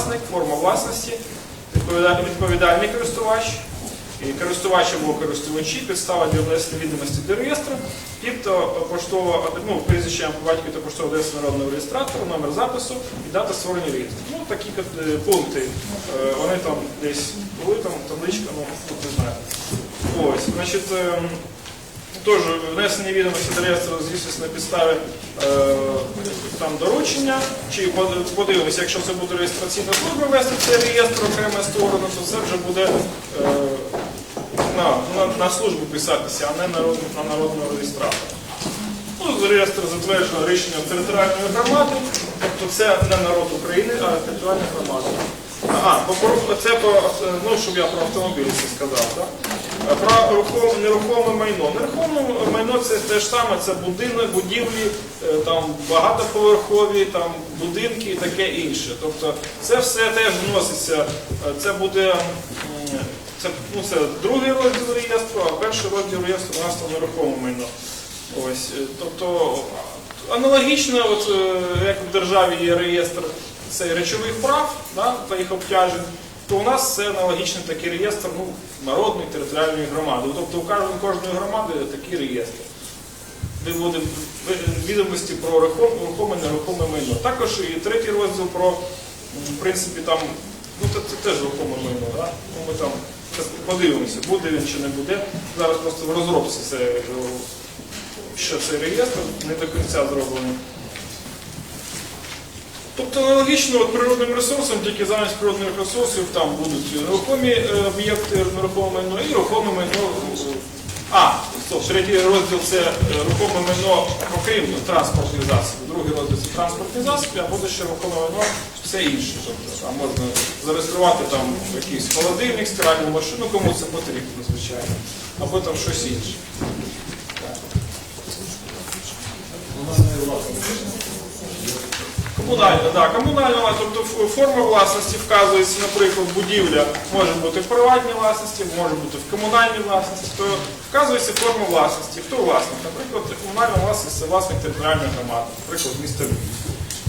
власник, форма власності, відповідальний користувач, і користувач або користувачі, підстава для внесення відомості до реєстру, підто поштова, ну, прізвище по батьку та поштова адреса народного реєстратора, номер запису і дата створення реєстру. Ну, такі е, пункти, е, вони там десь були, там табличка, ну, тут не знаю. Ось, значить, ем, Тож внесення відомості до реєстру здійснюється на підставі е, там доручення, чи подивимося, якщо це буде реєстраційна служба вести цей реєстр окремо створено, то це вже буде е, на, службу писатися, а не на народного реєстратора. Ну, реєстр затверджено рішенням територіальної громади, тобто це не народ України, а територіальна громада. Про- це по, ну, щоб я про автомобілі це сказав, так? Про рухом, нерухоме майно. Нерухоме майно це те ж саме, це будинок, будівлі, е, там багатоповерхові, там будинки і таке інше. Тобто це все теж вноситься, е, це буде це, ну, це другий розділ реєстру, а перший розділ реєстру у нас там нерухоме майно. Ось, е, тобто аналогічно, от, як в державі є реєстр цей речових прав да, та їх обтяжень, то у нас це аналогічний такий реєстр ну, народної територіальної громади. Тобто у кожної, громади такий реєстр. Де буде відомості про рухом- рухоме нерухоме майно. Також і третій розділ про, в принципі, там, ну це, це теж рухоме майно. Да? Ну, ми там подивимося, буде він чи не буде. Зараз просто в розробці це, е, ще цей реєстр не до кінця зроблений. Тобто аналогічно от природним ресурсам, тільки замість природних ресурсів там будуть нерухомі е, об'єкти, нерухоме майно і рухоме майно. А, стоп, третій розділ це е, рухоме майно, окрім транспортних засобів. Другий розділ це транспортні засоби, а буде ще рухоме майно, все інше. Тобто, а можна зареєструвати там якийсь холодильник, стиральну машину, кому це потрібно, звичайно, або там щось інше. Комунальна, да, комунальна, тобто форма власності вказується, наприклад, будівля може бути в приватній власності, може бути в комунальній власності, то вказується форма власності. Хто власник? Наприклад, комунальна власність це власник територіальної громади, наприклад, місто Львів.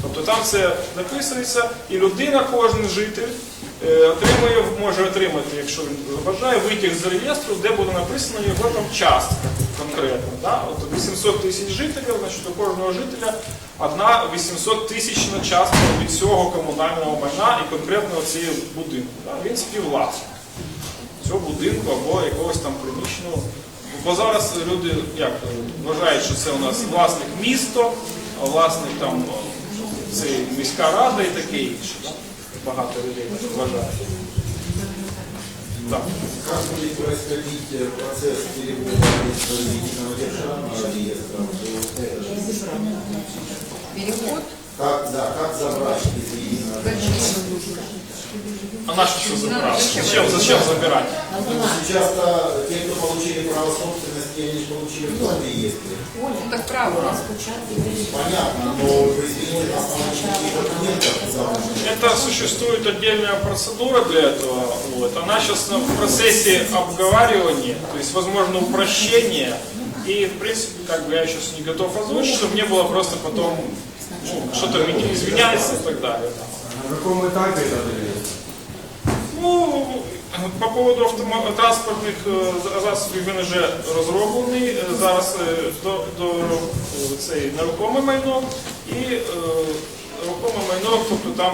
Тобто там це написується, і людина, кожен житель е, отримує, може отримати, якщо він забажає, витяг з реєстру, де буде написано його там частка конкретно. Да? От 800 тисяч жителів, значить у кожного жителя одна 800 тисячна частка від цього комунального майна і конкретно цієї будинку. Да? Він співвласник цього будинку або якогось там приміщеного. Бо зараз люди як е, вважають, що це у нас власник місто, власник там це міська рада і таке інше. Да? Багато людей вважають. Так. Как будет происходить процесс державного реестра? Переход. Как, да, как забрать А на що це забирати? Зачем, зачем забирати? Потому что часто те, кто получили право собственности, они же получили в том реестре. Так правильно. Понятно, но вы извините, на основании каких документов? Это существует отдельная процедура для этого. Вот. Она сейчас в процессе обговаривания, то есть возможно упрощение. И в принципе, как бы я сейчас не готов озвучить, чтобы не было просто потом ну, что-то меня извиняется и так далее. На каком этапе это реєстр? Ну, по поводу автомо- транспортних е, засобів він вже розроблений. Е, Зараз е, до, до е, цей нерухоме майно і е, рухоме майно, тобто там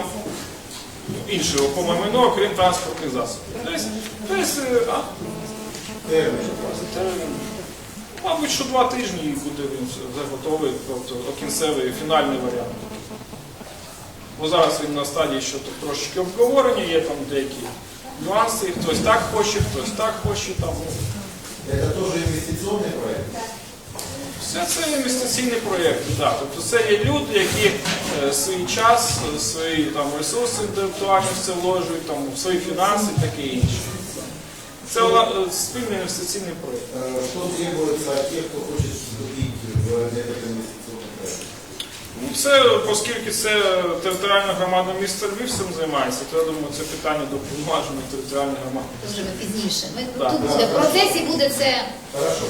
інше рухоме майно, окрім транспортних засобів. Тобто, тобто, е, а, Термин. термін. Мабуть, що два тижні і буде він вже готовий, тобто кінцевий фінальний варіант. Бо зараз він на стадії, що трошечки обговорення, є там деякі нюанси, хтось так хоче, хтось так хоче. Там, ну. Это тоже инвестиционный проект? Все це інвестиційний проєкт. Да. Тобто це є люди, які е, свій час, свої там, ресурси інтелектуальні в це вложують, там, свої фінанси і таке інше. Це е, спільний інвестиційний проєкт. Э, Что требуется от тех, кто хочет вступить в этот инвестиционный проект? Ну, Це, оскільки це територіальна громада міста Львів цим займається, то я думаю, це питання до повноваженої територіальної громади. Вже ми пізніше. Ми Так. тут буде в процесі буде це Хорошо.